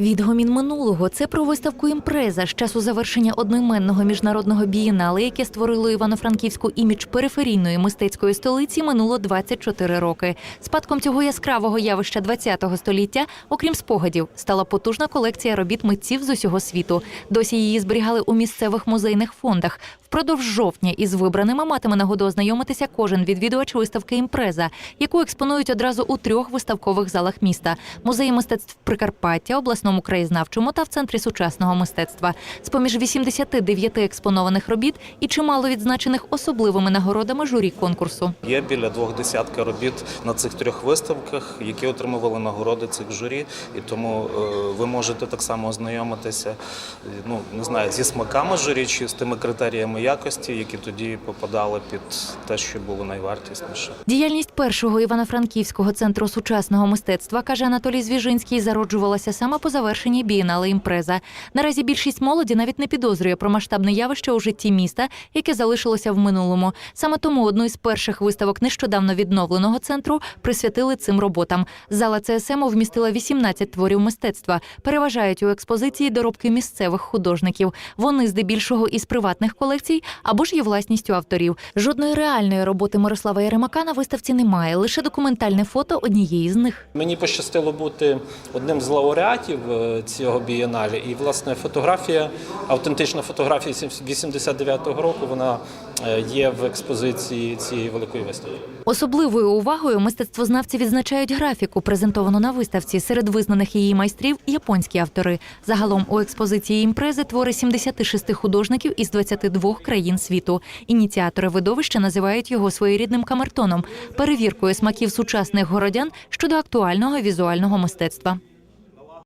Відгомін минулого це про виставку імпреза з часу завершення одноіменного міжнародного бієнале, яке створило івано-франківську імідж периферійної мистецької столиці, минуло 24 роки. Спадком цього яскравого явища ХХ століття, окрім спогадів, стала потужна колекція робіт митців з усього світу. Досі її зберігали у місцевих музейних фондах. Впродовж жовтня із вибраними матиме нагоду ознайомитися кожен відвідувач виставки імпреза, яку експонують одразу у трьох виставкових залах міста: музеї мистецтв Прикарпаття, обласному краєзнавчому та в центрі сучасного мистецтва. З поміж 89 експонованих робіт і чимало відзначених особливими нагородами журі конкурсу. Є біля двох десятка робіт на цих трьох виставках, які отримували нагороди цих журі, і тому е, ви можете так само ознайомитися, е, ну не знаю, зі смаками журі чи з тими критеріями якості, які тоді попадали під те, що було найвартісніше. Діяльність першого Івано-Франківського центру сучасного мистецтва, каже Анатолій Звіжинський, зароджувалася саме по завершенні бієнале імпреза. Наразі більшість молоді навіть не підозрює про масштабне явище у житті міста, яке залишилося в минулому. Саме тому одну із перших виставок нещодавно відновленого центру присвятили цим роботам. Зала ЦСМ вмістила 18 творів мистецтва. Переважають у експозиції доробки місцевих художників. Вони здебільшого із приватних колекцій або ж є власністю авторів. Жодної реальної роботи Мирослава Яремака на виставці немає, лише документальне фото однієї з них. Мені пощастило бути одним з лауреатів цього бієнале. І власне фотографія, автентична фотографія 89-го року, вона е, є в експозиції цієї великої виставки. Особливою увагою мистецтвознавці відзначають графіку, презентовану на виставці. Серед визнаних її майстрів японські автори. Загалом у експозиції імпрези твори 76 художників із 22 країн світу. Ініціатори видовища називають його своєрідним камертоном, перевіркою смаків сучасних городян щодо актуального візуального мистецтва.